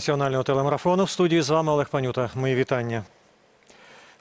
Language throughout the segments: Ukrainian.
національного телемарафону. В студії з вами Олег Панюта. Мої вітання.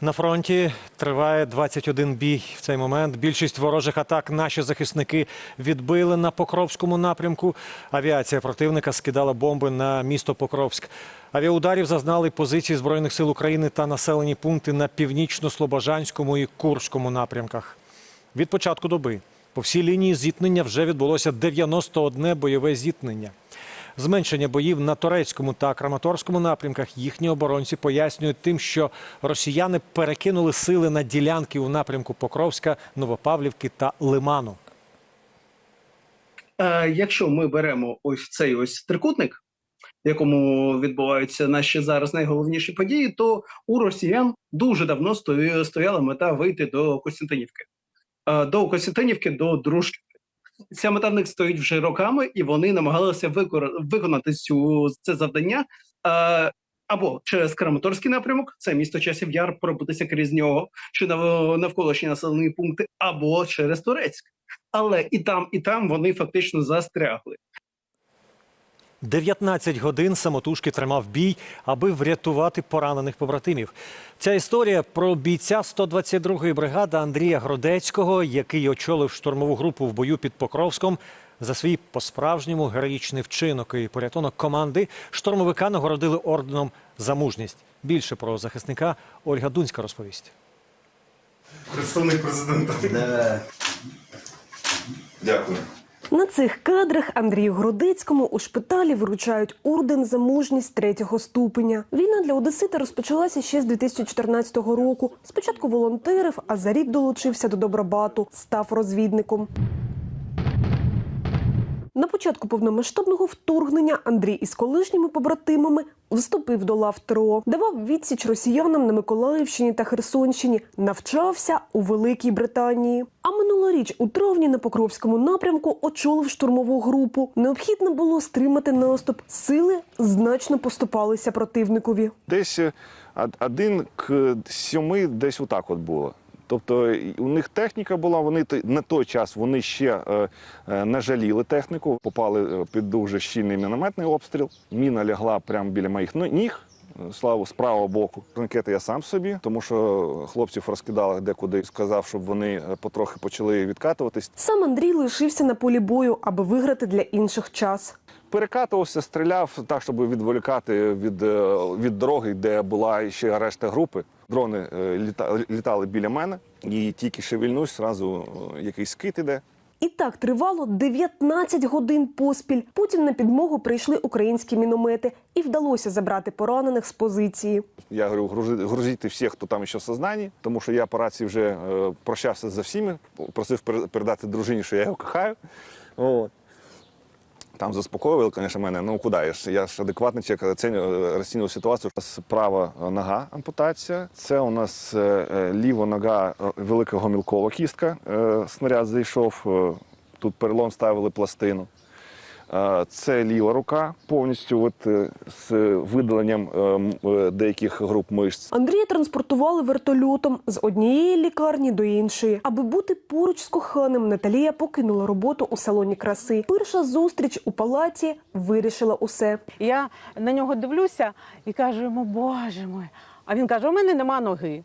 На фронті триває 21 бій в цей момент. Більшість ворожих атак наші захисники відбили на Покровському напрямку. Авіація противника скидала бомби на місто Покровськ. Авіаударів зазнали позиції Збройних сил України та населені пункти на північно-слобожанському і Курському напрямках. Від початку доби по всій лінії зіткнення вже відбулося 91 бойове зіткнення. Зменшення боїв на турецькому та краматорському напрямках їхні оборонці пояснюють тим, що росіяни перекинули сили на ділянки у напрямку Покровська, Новопавлівки та Лиману. Е, якщо ми беремо ось цей ось трикутник, в якому відбуваються наші зараз найголовніші події, то у росіян дуже давно стояла мета вийти до Костянтинівки. Е, До Костянтинівки, до Дружки. Ця мета в них стоїть вже роками, і вони намагалися виконати цю це завдання. е, Або через Краматорський напрямок, це місто часів яр, пробитися крізь нього, чи нав- навколишні населені пункти, або через Турецьк. Але і там, і там вони фактично застрягли. 19 годин самотужки тримав бій, аби врятувати поранених побратимів. Ця історія про бійця 122-ї бригади Андрія Гродецького, який очолив штурмову групу в бою під Покровськом. За свій по-справжньому героїчний вчинок і порятунок команди штурмовика нагородили орденом за мужність. Більше про захисника Ольга Дунська розповість. Представник президента. Дякую. На цих кадрах Андрію Гродецькому у шпиталі вручають орден за мужність третього ступеня. Війна для Одесита розпочалася ще з 2014 року. Спочатку волонтерив, а за рік долучився до Добробату, став розвідником. На початку повномасштабного вторгнення Андрій із колишніми побратимами вступив до лав ТРО, давав відсіч росіянам на Миколаївщині та Херсонщині, навчався у Великій Британії. А минулоріч у травні на Покровському напрямку очолив штурмову групу. Необхідно було стримати наступ. Сили значно поступалися противникові. Десь е, один к сьоми десь отак от було. Тобто у них техніка була, вони на той час вони ще е, е, не жаліли техніку, попали е, під дуже щільний мінометний обстріл. Міна лягла прямо біля моїх ніг. Славу з правого боку. Ракети я сам собі, тому що хлопців розкидали декуди. Сказав, щоб вони потрохи почали відкатуватись. Сам Андрій лишився на полі бою, аби виграти для інших час. Перекатувався, стріляв так, щоб відволікати від, е, від дороги, де була ще решта групи. Дрони е, літа, літали біля мене, і тільки шевельнусь, зразу е, якийсь скид іде. І так тривало 19 годин поспіль. Потім на підмогу прийшли українські міномети, і вдалося забрати поранених з позиції. Я говорю, грузи- грузіть всіх, хто там ще в сознанні, тому що я по рації вже прощався за всіми, просив пере- передати дружині, що я його кохаю. От. Там заспокоювали, звісно, мене. Ну куди я ж? Адекватний чек, оцінював розцінював ситуацію. У права нога ампутація. Це у нас е, е, ліва нога, е, велика гомілкова кістка. е, Снаряд зайшов. е, Тут перелом ставили пластину. Це ліва рука повністю от, е, з видаленням е, м- е, деяких груп мишць. Андрія транспортували вертольотом з однієї лікарні до іншої. Аби бути поруч з коханим, Наталія покинула роботу у салоні краси. Перша зустріч у палаті вирішила усе. Я на нього дивлюся і кажу йому, боже мой. А він каже: у мене нема ноги.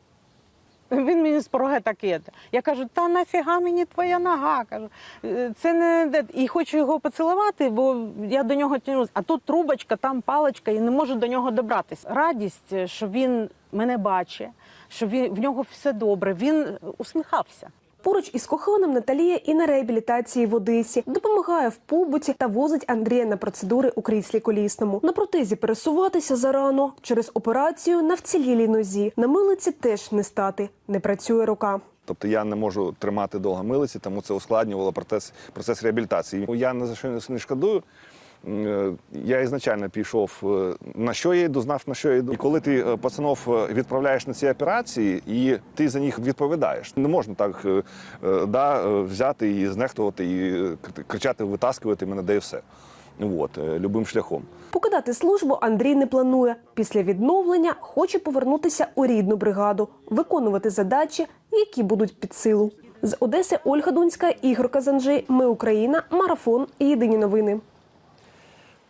Він мені з пороги таке. Я кажу, та нафіга мені твоя нога? Кажу, «Е, це не і хочу його поцілувати, бо я до нього тянусь. А тут трубочка, там паличка, і не можу до нього добратися. Радість, що він мене бачить, що він в нього все добре. Він усміхався. Поруч із коханим Наталія і на реабілітації в Одесі допомагає в побуті та возить Андрія на процедури у кріслі колісному. На протезі пересуватися зарано через операцію на вцілілій нозі. На милиці теж не стати, не працює рука. Тобто я не можу тримати довго милиці, тому це ускладнювало процес, процес реабілітації. Я не за що не шкодую. Е, Я ізначально пішов е, на що я йду, знав на що я йду. І коли ти е, пацанов відправляєш на ці операції, і ти за них відповідаєш, не можна так да, взяти і знехтувати, і кричати, витаскувати мене, де і все. От, любим шляхом. Покидати службу Андрій не планує. Після відновлення хоче повернутися у рідну бригаду, виконувати задачі, які будуть під силу. З Одеси Ольга Дунська, Ігор Казанжи. Ми Україна. Марафон. Єдині новини.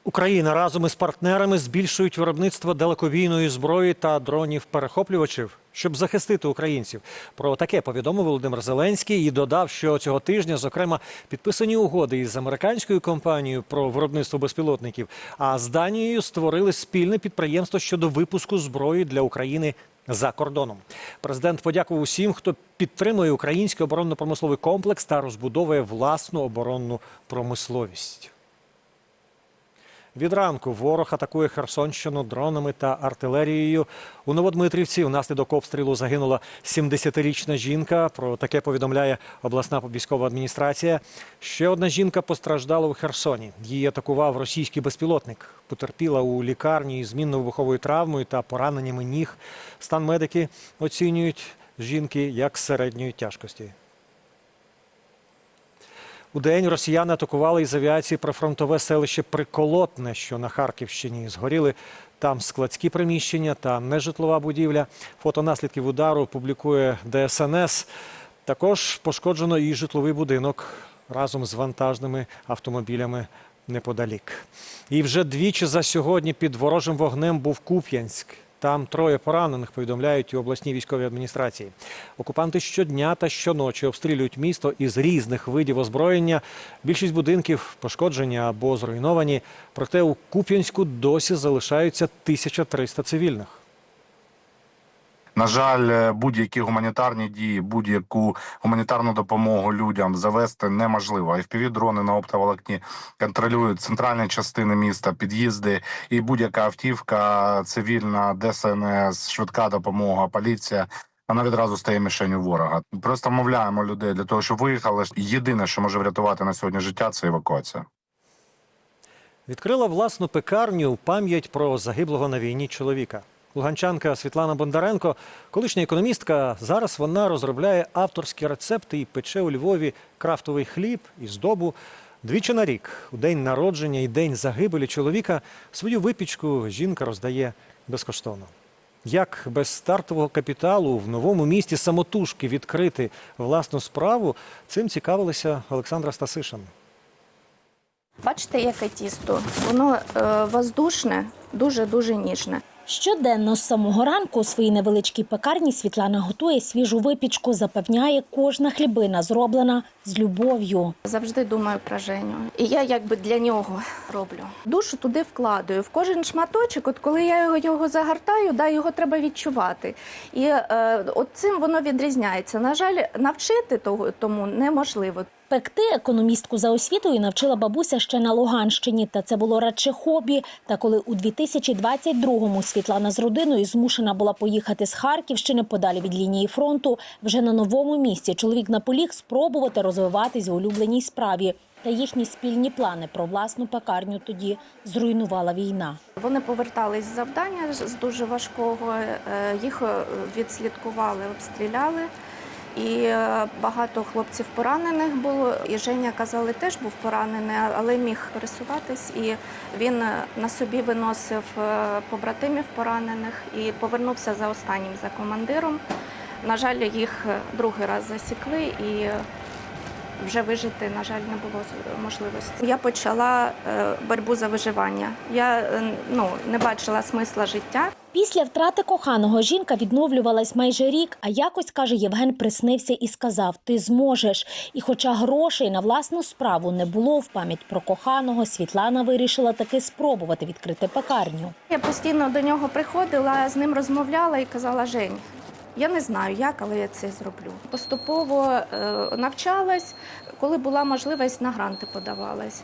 Україна разом із партнерами збільшують виробництво далекобійної зброї та дронів-перехоплювачів, щоб захистити українців. Про таке повідомив Володимир Зеленський і додав, що цього тижня, зокрема, підписані угоди із американською компанією про виробництво безпілотників. А з Данією створили спільне підприємство щодо випуску зброї для України. За кордоном президент подякував усім, хто підтримує український оборонно-промисловий комплекс та розбудовує власну оборонну промисловість. Від ранку ворог атакує Херсонщину дронами та артилерією. У Новодмитрівці внаслідок обстрілу загинула 70-річна жінка. Про таке повідомляє обласна військова адміністрація. Ще одна жінка постраждала у Херсоні. Її атакував російський безпілотник. Потерпіла у лікарні із мінно-вибуховою травмою та пораненнями ніг. Стан медики оцінюють жінки як середньої тяжкості. У день росіяни атакували із авіації прифронтове селище Приколотне, що на Харківщині. Згоріли там складські приміщення та нежитлова будівля. Фото наслідків удару публікує ДСНС. Також пошкоджено і житловий будинок разом з вантажними автомобілями неподалік. І вже двічі за сьогодні під ворожим вогнем був Куп'янськ. Там троє поранених повідомляють у обласній військовій адміністрації. Окупанти щодня та щоночі обстрілюють місто із різних видів озброєння. Більшість будинків пошкоджені або зруйновані. Проте у Куп'янську досі залишаються 1300 цивільних. На жаль, е, будь-які гуманітарні дії, будь-яку гуманітарну допомогу людям завести неможливо. fpv дрони на оптоволокні контролюють центральні частини міста, під'їзди, і будь-яка автівка, цивільна, ДСНС, швидка допомога, поліція. Вона відразу стає мішенью ворога. Просто вмовляємо людей для того, щоб виїхали. Єдине, що може врятувати на сьогодні життя, це евакуація. Відкрила власну пекарню в пам'ять про загиблого на війні чоловіка. Луганчанка Світлана Бондаренко, колишня економістка, зараз вона розробляє авторські рецепти і пече у Львові крафтовий хліб і здобу. Двічі на рік, у день народження і день загибелі чоловіка, свою випічку жінка роздає безкоштовно. Як без стартового капіталу в новому місті самотужки відкрити власну справу, цим цікавилася Олександра Стасишин. Бачите, яке тісто? Воно е, воздушне, дуже-дуже ніжне. Щоденно з самого ранку у своїй невеличкій пекарні Світлана готує свіжу випічку. Запевняє, кожна хлібина зроблена з любов'ю. Завжди думаю про Женю. І я якби для нього роблю. Душу туди вкладаю. В кожен шматочок, от коли я його, його загортаю, да, його треба відчувати. І е, от цим воно відрізняється. На жаль, навчити того тому неможливо. Пекти економістку за освітою навчила бабуся ще на Луганщині, та це було радше хобі. Та коли у 2022-му Світлана з родиною змушена була поїхати з Харківщини подалі від лінії фронту, вже на новому місці чоловік наполіг спробувати розвиватись в улюбленій справі. Та їхні спільні плани про власну пекарню тоді зруйнувала війна. Вони повертались з завдання з дуже важкого. е, Їх е, відслідкували, обстріляли. І е, багато хлопців поранених було. І Женя казали, теж був поранений, але міг пересуватись. І він е, на собі виносив е, побратимів поранених і повернувся за останнім за командиром. На жаль, їх другий раз засікли і вже вижити, на жаль, не було можливості. Я почала боротьбу за виживання. Я ну, не бачила смисла життя. Після втрати коханого жінка відновлювалась майже рік, а якось, каже Євген, приснився і сказав: Ти зможеш. І хоча грошей на власну справу не було в пам'ять про коханого, Світлана вирішила таки спробувати відкрити пекарню. Я постійно до нього приходила, з ним розмовляла і казала: Жень, я не знаю як, але я це зроблю. Поступово е, навчалась, коли була можливість, на гранти подавалась.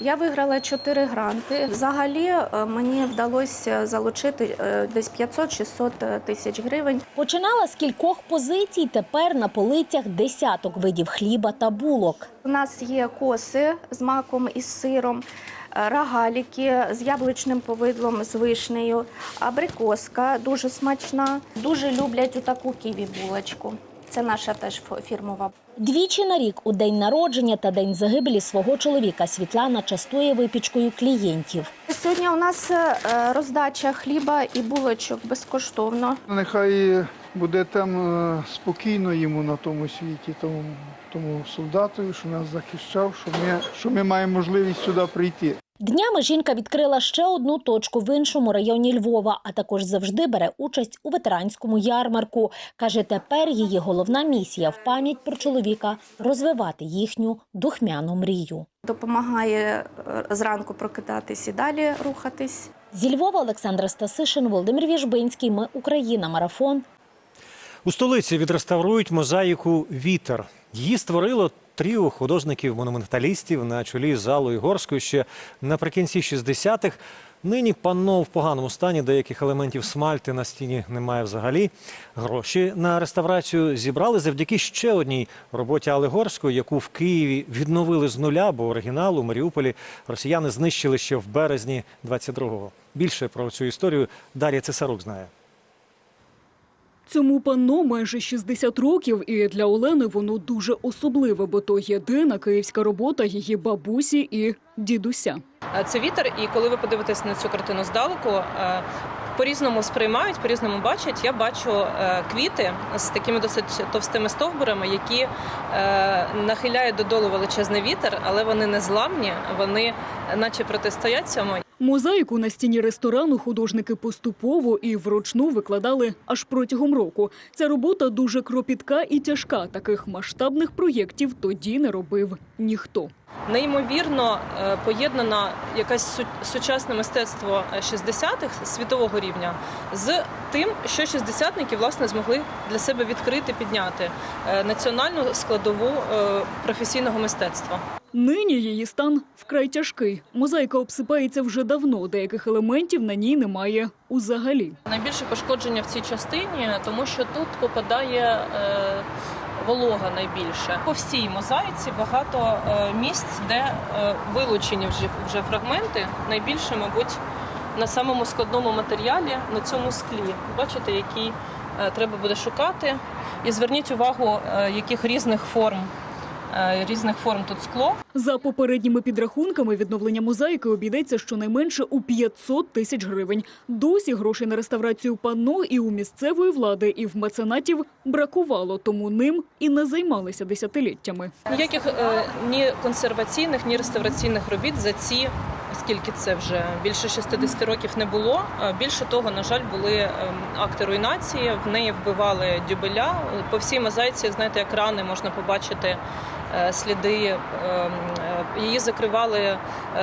Я виграла чотири гранти. Взагалі е, мені вдалося залучити е, десь 500-600 тисяч гривень. Починала з кількох позицій. Тепер на полицях десяток видів хліба та булок. У нас є коси з маком і з сиром, е, рогаліки з яблучним повидлом, з вишнею, абрикоска дуже смачна. Дуже люблять у таку ківі булочку. Це наша теж фірмова. Двічі на рік у день народження та день загибелі свого чоловіка Світлана частує випічкою клієнтів. Сьогодні у нас е, роздача хліба і булочок безкоштовно. Нехай буде там е, спокійно йому на тому світі, тому, тому солдату, що нас захищав, що ми, що ми маємо можливість сюди прийти. Днями жінка відкрила ще одну точку в іншому районі Львова, а також завжди бере участь у ветеранському ярмарку. Каже, тепер її головна місія в пам'ять про чоловіка розвивати їхню духмяну мрію. Допомагає е, зранку прокидатись і далі рухатись. Зі Львова Олександра Стасишин, Володимир Віжбинський. Ми Україна. Марафон. У столиці відреставрують мозаїку Вітер. Її створило тріо художників-монументалістів на чолі з Аллою Горською ще наприкінці 60-х. Нині панно в поганому стані деяких елементів смальти на стіні немає взагалі. Гроші на реставрацію зібрали завдяки ще одній роботі Алли Горської, яку в Києві відновили з нуля, бо оригінал у Маріуполі росіяни знищили ще в березні 22-го. Більше про цю історію Дар'я Цесарук знає. Цьому панно майже 60 років, і для Олени воно дуже особливе, бо то єдина київська робота її бабусі і дідуся. Е, Це вітер, і коли ви подивитесь на цю картину здалеку, е, по-різному сприймають, по-різному бачать. Я бачу е, квіти з такими досить товстими стовбурами, які нахиляють додолу величезний вітер, але вони не зламні, вони наче протистоять цьому. Мозаїку на стіні ресторану художники поступово і вручну викладали аж протягом року. Ця робота дуже кропітка і тяжка. Таких масштабних проєктів тоді не робив ніхто. Неймовірно е, поєднана якась су- сучасне мистецтво 60-х світового рівня з тим, що шістдесятники власне змогли для себе відкрити, підняти е, національну складову е, професійного мистецтва. Нині її стан вкрай тяжкий. Мозаїка обсипається вже давно. Деяких елементів на ній немає узагалі. Найбільше пошкодження в цій частині, тому що тут попадає е, волога найбільше. По всій мозаїці багато е, місць, де е, вилучені вже, вже фрагменти. Найбільше, мабуть, на самому складному матеріалі, на цьому склі. Бачите, який е, треба буде шукати. І зверніть увагу, яких різних форм, різних форм тут скло. За попередніми підрахунками, відновлення мозаїки обійдеться щонайменше у 500 тисяч гривень. Досі грошей на реставрацію панно і у місцевої влади, і в меценатів бракувало, тому ним і не займалися десятиліттями. Ніяких е, ні консерваційних, ні реставраційних робіт за ці, скільки це вже більше 60 років не було. Е, Більше того, на жаль, були е, акти руйнації. В неї вбивали дюбеля. По всій мозаїці, знаєте, як рани можна побачити е, сліди. е, е, Її закривали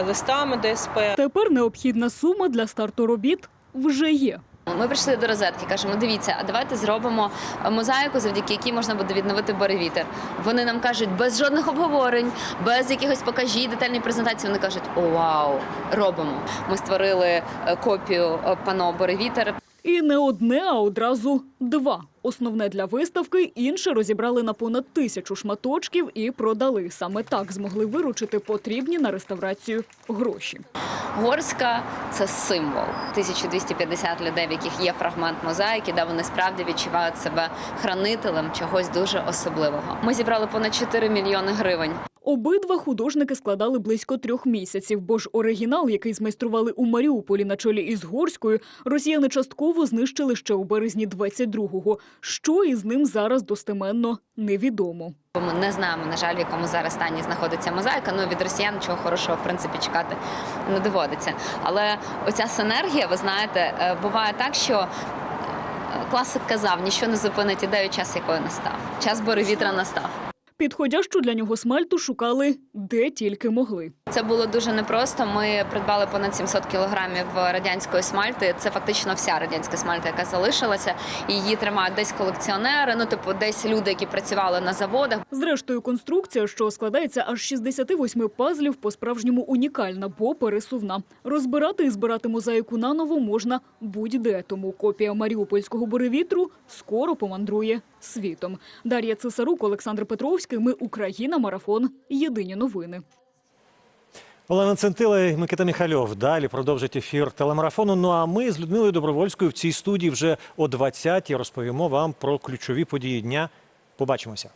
листами ДСП. Тепер необхідна сума для старту робіт вже є. Ми прийшли до розетки, кажемо, дивіться, а давайте зробимо мозаїку, завдяки якій можна буде відновити боревітер. Вони нам кажуть, без жодних обговорень, без якихось покажі, детальної презентації. Вони кажуть, о, вау, робимо. Ми створили е, копію е, пано боревітер. І не одне, а одразу два. Основне для виставки, інше розібрали на понад тисячу шматочків і продали. Саме так змогли виручити потрібні на реставрацію гроші. Горська це символ. 1250 людей, в яких є фрагмент мозаїки, де вони справді відчувають себе хранителем чогось дуже особливого. Ми зібрали понад 4 мільйони гривень. Обидва художники складали близько трьох місяців, бо ж оригінал, який змайстрували у Маріуполі на чолі із Горською, росіяни частково знищили ще у березні 22-го. Що із ним зараз достеменно невідомо. Ми не знаємо, на жаль, в якому зараз стані знаходиться мозаїка. Ну від росіян чого хорошого в принципі чекати не доводиться. Але оця синергія, ви знаєте, е, буває так, що. е, Класик казав, ніщо не зупинить ідею, час якої настав. Час боревітра настав. Підходящу для нього смальту шукали де тільки могли. Це було дуже непросто. Ми придбали понад 700 кілограмів радянської смальти. Це фактично вся радянська смальта, яка залишилася. Її тримають десь колекціонери. Ну, типу, десь люди, які працювали на заводах. Зрештою, конструкція, що складається аж з 68 пазлів, по-справжньому унікальна, бо пересувна. Розбирати і збирати мозаїку наново можна будь-де. Тому копія маріупольського буревітру скоро помандрує світом. Дар'я Цесарук, Олександр Петровський. Ми Україна. Марафон. Єдині новини. Олена Центила і Микита Міхальов. Далі продовжать ефір телемарафону. Ну а ми з Людмилою Добровольською в цій студії вже о 20-й розповімо вам про ключові події дня. Побачимося.